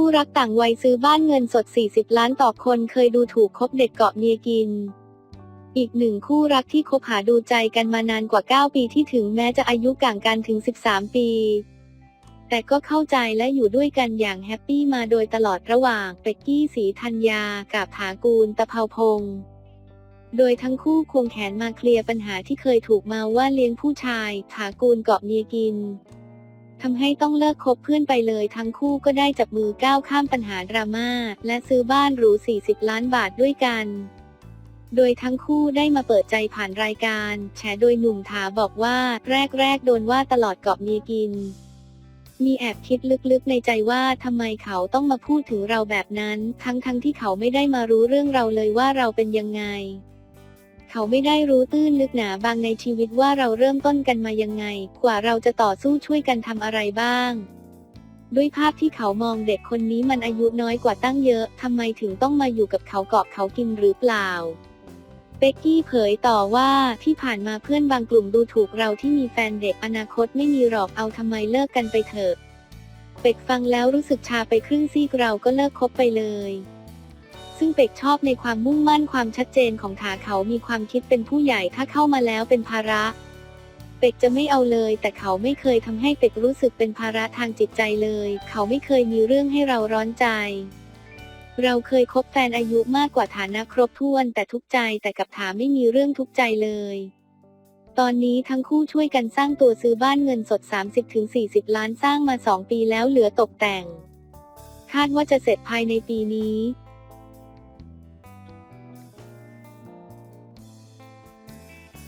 ู่รักต่างวัยซื้อบ้านเงินสด 40 ล้านต่อคนเคยดูถูกคบเด็กเกาะเมียกิน อีกหนึ่งคู่รักที่คบหาดูใจกันมานานกว่า 9 ปีที่ถึงแม้จะอายุก่างกันถึง 13 ปี แต่ก็เข้าใจและอยู่ด้วยกันอย่างแฮปปี้มาโดยตลอดระหว่างเป็กกี้สีธัญญากับถากูลตะเภาพงศ์โดยทั้งคู่ควงแขนมาเคลียร์ปัญหาที่เคยถูกมาว่าเลี้ยงผู้ชายถากูลเกาะเมียกิน ทำให้ต้องเลิกคบเพื่อนไปเลยทั้งคู่ก็ได้จับมือก้าวข้ามปัญหาดราม่าและซื้อบ้านหรู 40 ล้านบาทด้วยกัน โดยทั้งคู่ได้มาเปิดใจผ่านรายการ แฉโดยหนุ่มถาบอกว่าแรกๆ โดนว่าตลอดเกาะมีกิน มีแอบคิดลึกๆในใจว่าทำไมเขาต้องมาพูดถึงเราแบบนั้น ทั้งๆทที่เขาไม่ได้มารู้เรื่องเราเลยว่าเราเป็นยังไง เขาไม่ได้รู้ตื้นลึกหนาบางในชีวิตว่าเราเริ่มต้นกันมายังไง กว่าเราจะต่อสู้ช่วยกันทำอะไรบ้าง ด้วยภาพที่เขามองเด็กคนนี้มันอายุน้อยกว่าตั้งเยอะทำไมถึงต้องมาอยู่กับเขาเกาะเขากินหรือเปล่าเป๊กกี้เผยต่อว่าที่ผ่านมาเพื่อนบางกลุ่มดูถูกเราที่มีแฟนเด็กอนาคตไม่มีหรอกเอาทำไมเลิกกันไปเถอะ เป็กฟังแล้วรู้สึกชาไปครึ่งซีกเราก็เลิกคบไปเลย ซึ่งเป็กชอบในความมุ่งมั่นความชัดเจนของถาเขามีความคิดเป็นผู้ใหญ่ถ้าเข้ามาแล้วเป็นภาระ เป็กจะไม่เอาเลย แต่เขาไม่เคยทำให้เป็กรู้สึกเป็นภาระทางจิตใจเลย เขาไม่เคยมีเรื่องให้เราร้อนใจ เราเคยคบแฟนอายุมากกว่าฐานะครบถ้วน แต่ทุกใจแต่กับถาไม่มีเรื่องทุกใจเลยตอนนี้ทั้งคู่ช่วยกันสร้างตัวซื้อบ้านเงินสด 30-40 ล้านสร้างมา 2 ปีแล้วเหลือตกแต่ง คาดว่าจะเสร็จภายในปีนี้